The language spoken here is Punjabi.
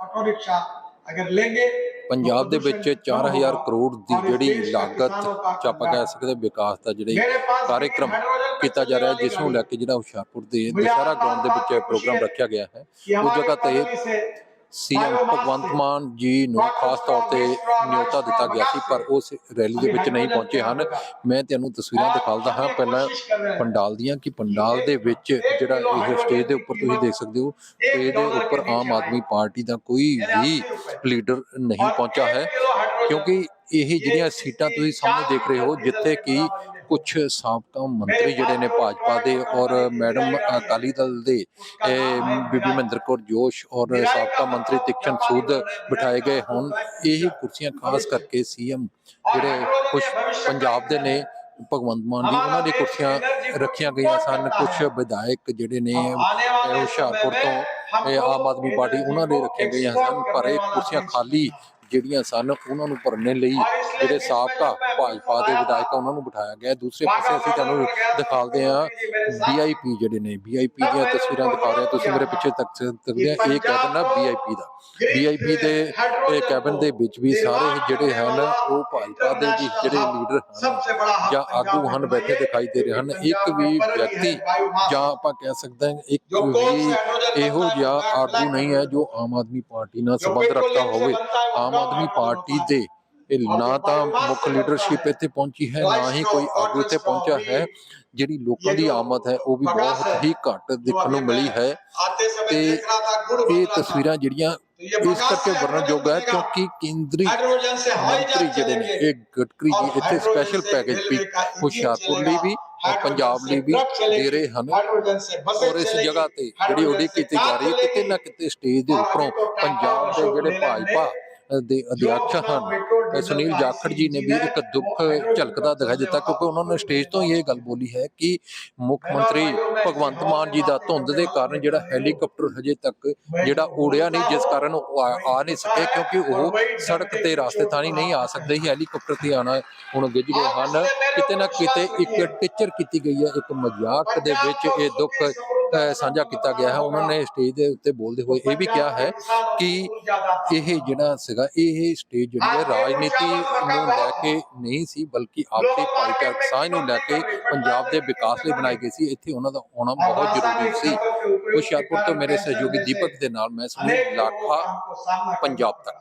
ਆਟੋ ਰਿਕਸ਼ਾ ਅਗਰ ਲੈਂਗੇ ਪੰਜਾਬ ਦੇ ਵਿੱਚ 4000 ਕਰੋੜ ਦੀ ਜਿਹੜੀ ਲਾਗਤ ਚੱਪ ਕਹਿ ਸਕਦੇ ਵਿਕਾਸ ਦਾ ਜਿਹੜੇ ਕਾਰਜਕ੍ਰਮ ਕੀਤਾ ਜਾ ਰਿਹਾ ਜਿਸ ਨੂੰ ਲੈ ਕੇ ਜਿਹੜਾ ਹੁਸ਼ਿਆਰਪੁਰ ਦੇ ਦਸਹਰਾ ਗਰਾਊਂਡ ਦੇ ਵਿੱਚ ਪ੍ਰੋਗਰਾਮ ਰੱਖਿਆ ਗਿਆ ਹੈ। ਉਹ ਜਗ੍ਹਾ ਤੇ ਸੀਐਮ ਭਗਵੰਤ ਮਾਨ ਜੀ ਨੂੰ ਖਾਸ ਤੌਰ ਤੇ ਨਿਯੋਤਾ ਦਿੱਤਾ ਗਿਆ ਸੀ ਪਰ ਉਸ ਰੈਲੀ ਦੇ ਵਿੱਚ ਨਹੀਂ ਪਹੁੰਚੇ ਹਨ। ਮੈਂ ਤੁਹਾਨੂੰ ਤਸਵੀਰਾਂ ਦਿਖਾਉਂਦਾ ਹਾਂ। ਪਹਿਲਾਂ ਪੰਡਾਲ ਦੀਆਂ ਕਿ ਪੰਡਾਲ ਦੇ ਵਿੱਚ ਜਿਹੜਾ ਇਹ ਸਟੇਜ ਦੇ ਉੱਪਰ ਤੁਸੀਂ ਦੇਖ ਸਕਦੇ ਹੋ ਸਟੇਜ ਦੇ ਉੱਪਰ ਆਮ ਆਦਮੀ ਪਾਰਟੀ ਦਾ ਕੋਈ ਵੀ ਲੀਡਰ ਨਹੀਂ ਪਹੁੰਚਾ ਹੈ। ਕਿਉਂਕਿ ਇਹ ਜਿਹੜੀਆਂ ਸੀਟਾਂ ਤੁਸੀਂ ਸਾਹਮਣੇ ਦੇਖ ਰਹੇ ਹੋ ਜਿੱਥੇ ਕਿ ਕੁਝ ਸਾਬਕਾ ਮੰਤਰੀ ਜਿਹੜੇ ਨੇ ਭਾਜਪਾ ਦੇ ਔਰ ਮੈਡਮ ਅਕਾਲੀ ਦਲ ਦੇ ਇਹ ਬੀਬੀ ਮਹਿੰਦਰ ਕੌਰ ਜੋਸ਼ ਔਰ ਸਾਬਕਾ ਮੰਤਰੀ ਤਿਕਚਨ ਸੂਦ ਬਿਠਾਏ ਗਏ ਹੁਣ। ਇਹ ਕੁਰਸੀਆਂ ਖਾਸ ਕਰਕੇ ਸੀਐਮ ਜਿਹੜੇ ਕੁਝ ਪੰਜਾਬ ਦੇ ਨੇ ਭਗਵੰਤ ਮਾਨ ਜੀ ਉਹਨਾਂ ਦੀ ਕੁਰਸੀਆਂ ਰੱਖੀਆਂ ਗਈਆਂ ਸਨ। ਕੁਝ ਵਿਧਾਇਕ ਜਿਹੜੇ ਨੇ ਹੁਸ਼ਿਆਰਪੁਰ ਤੋਂ ਇਹ ਆਮ ਆਦਮੀ ਪਾਰਟੀ ਉਹਨਾਂ ਦੇ ਰੱਖੀਆਂ ਗਈਆਂ ਸਨ ਪਰ ਇਹ ਕੁਰਸੀਆਂ ਖਾਲੀ ਜਿਹੜੀਆਂ ਸਨ ਉਹਨਾਂ ਨੂੰ ਭਰਨੇ ਲਈ ਜਿਹੜੇ ਸਾਬਕਾ ਭਾਜਪਾ ਦੇ ਵਿਧਾਇਕ ਉਹਨਾਂ ਨੂੰ ਬਿਠਾਇਆ ਗਿਆ। ਦੂਸਰੇ ਪਾਸੇ ਅਸੀਂ ਤੁਹਾਨੂੰ ਦਿਖਾਉਂਦੇ ਆ ਵੀਆਈਪੀ ਜਿਹੜੇ ਨੇ ਵੀਆਈਪੀ ਦੀਆਂ ਤਸਵੀਰਾਂ ਦਿਖਾ ਰਹੇ। ਤੁਸੀਂ ਮੇਰੇ ਪਿੱਛੇ ਤੱਕ ਸਕਦੇ ਆ ਇਹ ਕੈਬਨ ਆ ਵੀਆਈਪੀ ਦਾ। ਵੀਆਈਪੀ ਦੇ ਇਹ ਕੈਬਨ ਦੇ ਵਿੱਚ ਵੀ ਸਾਰੇ ਜਿਹੜੇ ਹਨ ਉਹ ਭਾਜਪਾ ਦੇ ਵੀ ਜਿਹੜੇ ਲੀਡਰ ਹਨ ਜਾਂ ਆਗੂ ਹਨ ਬੈਠੇ ਦਿਖਾਈ ਦੇ ਰਹੇ ਹਨ। ਇੱਕ ਵੀ ਵਿਅਕਤੀ ਜਾਂ ਆਪਾਂ ਕਹਿ ਸਕਦੇ ਹਾਂ ਇੱਕ ਵੀ ਇਹੋ ਜਿਹਾ ਆਗੂ ਨਹੀਂ ਹੈ ਜੋ ਆਮ ਆਦਮੀ ਪਾਰਟੀ ਨਾਲ ਸੰਬੰਧ ਰੱਖਦਾ ਹੋਵੇ। ਆਮ ਆਦਮੀ ਪਾਰਟੀ ਦੇ ਇਹ ਨਾ ਤਾਂ ਮੁੱਖ ਲੀਡਰਸ਼ਿਪ ਇੱਥੇ ਪਹੁੰਚੀ ਹੈ, ਨਾ ਹੀ ਕੋਈ ਆਗੂ ਇੱਥੇ ਪਹੁੰਚਾ ਹੈ। ਜਿਹੜੀ ਲੋਕਾਂ ਦੀ ਆਮਦ ਹੈ, ਉਹ ਵੀ ਬਹੁਤ ਹੀ ਘੱਟ ਦੇਖਣ ਨੂੰ ਮਿਲੀ ਹੈ। ਤੇ ਇਹ ਤਸਵੀਰਾਂ ਜਿਹੜੀਆਂ ਇਸ ਕਰਕੇ ਵਰਣਨਯੋਗ ਹੈ, ਕਿਉਂਕਿ ਕੇਂਦਰੀ ਮੰਤਰੀ ਜਿਹੜੇ ਨੇ, ਇਹ ਗਡਕਰੀ ਜੀ ਇੱਥੇ ਸਪੈਸ਼ਲ ਪੈਕੇਜ ਵੀ ਹੁਸ਼ਿਆਰਪੁਰ ਲਈ ਵੀ ਔਰ ਪੰਜਾਬ ਲਈ ਵੀ ਦੇ ਰਹੇ ਹਨ। ਔਰ ਇਸ ਜਗ੍ਹਾ ਤੇ ਜਿਹੜੀ ਉਡੀਕ ਕੀਤੀ ਜਾ ਰਹੀ ਹੈ, ਕਿਤੇ ਨਾ ਕਿਤੇ ਸਟੇਜ ਦੇ ਉੱਪਰੋਂ ਪੰਜਾਬ ਦੇ ਜਿਹੜੇ ਭਾਜਪਾ ਦੇ ਅਧਿਆਕਸ਼ ਹਨ ਸੁਨੀਲ ਜਾਖੜ ਜੀ ਨੇ ਵੀ ਇੱਕ ਦੁੱਖ ਝਲਕਦਾ ਦਿਖਾਈ ਦਿੱਤਾ, ਕਿਉਂਕਿ ਉਹਨਾਂ ਨੇ ਸਟੇਜ ਤੋਂ ਹੀ ਇਹ ਗੱਲ ਬੋਲੀ ਹੈ ਕਿ ਮੁੱਖ ਮੰਤਰੀ ਭਗਵੰਤ ਮਾਨ ਜੀ ਦਾ ਧੁੰਦ ਦੇ ਕਾਰਨ ਜਿਹੜਾ ਹੈਲੀਕਾਪਟਰ ਹਜੇ ਤੱਕ ਜਿਹੜਾ ਉੜਿਆ ਨਹੀਂ, ਜਿਸ ਕਾਰਨ ਉਹ ਆ ਨਹੀਂ ਸਕੇ, ਕਿਉਂਕਿ ਉਹ ਸੜਕ ਤੇ ਰਾਸਤੇ ਥਾਣੀ ਨਹੀਂ ਆ ਸਕਦੇ ਸੀ ਹੈਲੀਕਾਪਟਰ ਤੇ ਆਣਾ ਹੁਣ ਗਿੱਜ ਗਏ ਹਨ। ਕਿਤੇ ਨਾ ਕਿਤੇ ਇੱਕ ਟੀਚਰ ਕੀਤੀ ਗਈ ਹੈ, ਇੱਕ ਮਜ਼ਾਕ ਦੇ ਵਿੱਚ ਇਹ ਦੁੱਖ ਸਾਂਝਾ ਕੀਤਾ ਗਿਆ ਹੈ। ਉਹਨਾਂ ਨੇ ਸਟੇਜ ਦੇ ਉੱਤੇ ਬੋਲਦੇ ਹੋਏ ਇਹ ਵੀ ਕਿਹਾ ਹੈ ਕਿ ਇਹ ਜਿਹੜਾ ਸੀਗਾ, ਇਹ ਸਟੇਜ ਜਿਹੜੀ ਹੈ, ਰਾਜਨੀਤੀ ਨੂੰ ਲੈ ਕੇ ਨਹੀਂ ਸੀ, ਬਲਕਿ ਆਪਸੀ ਭਾਈਚਾਰਕ ਸਾਂਝ ਨੂੰ ਲੈ ਕੇ ਪੰਜਾਬ ਦੇ ਵਿਕਾਸ ਲਈ ਬਣਾਈ ਗਈ ਸੀ। ਇੱਥੇ ਉਹਨਾਂ ਦਾ ਆਉਣਾ ਬਹੁਤ ਜ਼ਰੂਰੀ ਸੀ। ਹੁਸ਼ਿਆਰਪੁਰ ਤੋਂ ਮੇਰੇ ਸਹਿਯੋਗੀ ਦੀਪਕ ਦੇ ਨਾਲ ਮੈਂ ਸੁਨੀਲ ਲਾਖਾ ਪੰਜਾਬ ਤੱਕ।